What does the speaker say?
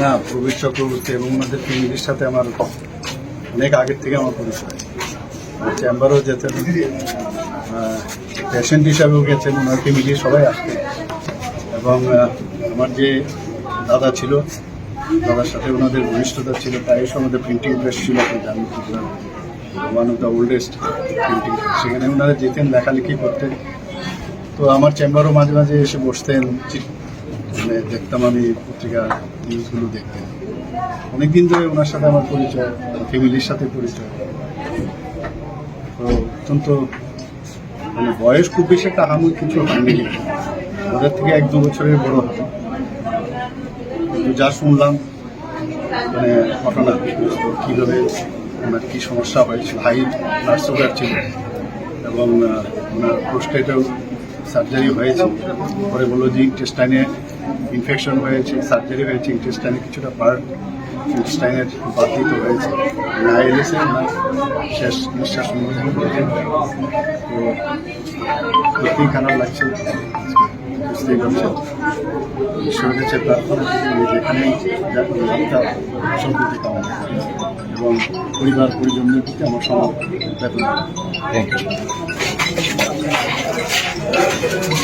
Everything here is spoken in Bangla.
না প্রবীর চক্রবর্তী এবং ওনাদের ফ্যামিলির সাথে আমার অনেক আগের থেকে আমার পরিচয়। চেম্বারও যেতেন পেশেন্ট হিসাবেও গেছেন ওনার ফ্যামিলি সবাই আসতেন এবং আমার যে দাদা ছিল, দাদার সাথে ওনাদের ঘনিষ্ঠতা ছিল প্রায় আমাদের প্রিন্টিং প্রেস ছিল one of the oldest printing সেখানে ওনারা যেতেন লেখালেখি করতেন। তো আমার চেম্বারও মাঝে মাঝে এসে বসতেন মানে দেখতাম আমি পত্রিকা নিউজগুলো দেখতেন। অনেকদিন ধরে ওনার সাথে আমার পরিচয় ফ্যামিলির সাথে পরিচয়। তো অত্যন্ত মানে বয়স খুব বেশি একটা আহামরি কিছু হয়নি। ওদের থেকে এক দু বছরের বড় হবে যা শুনলাম মানে ঘটনা কীভাবে ওনার কী সমস্যা হয়েছিল, হাই ব্লাড সুগার ছিল, এবং ওনার প্রোস্টেটেও সার্জারি হয়েছে। পরে বলল যে ইন্টেস্টাইনে ইনফেকশন হয়েছে, সার্জারি হয়েছে ইন্টেস্টাইনে কিছুটা পার্ট ইন্টেস্টাইনের বাতিত হয়েছে না এলেছে ওনার শেষ নিঃশ্বাস অনুভব করেছে তো সত্যিই খারাপ লাগছে? বুঝতেই পারছেন ঈশ্বরের কাছে প্রার্থনা করি যেখানে সম্পত্তি করি এবং পরিবার পরিজনদের প্রতি আমার সমান বেতন থ্যাংক ইউ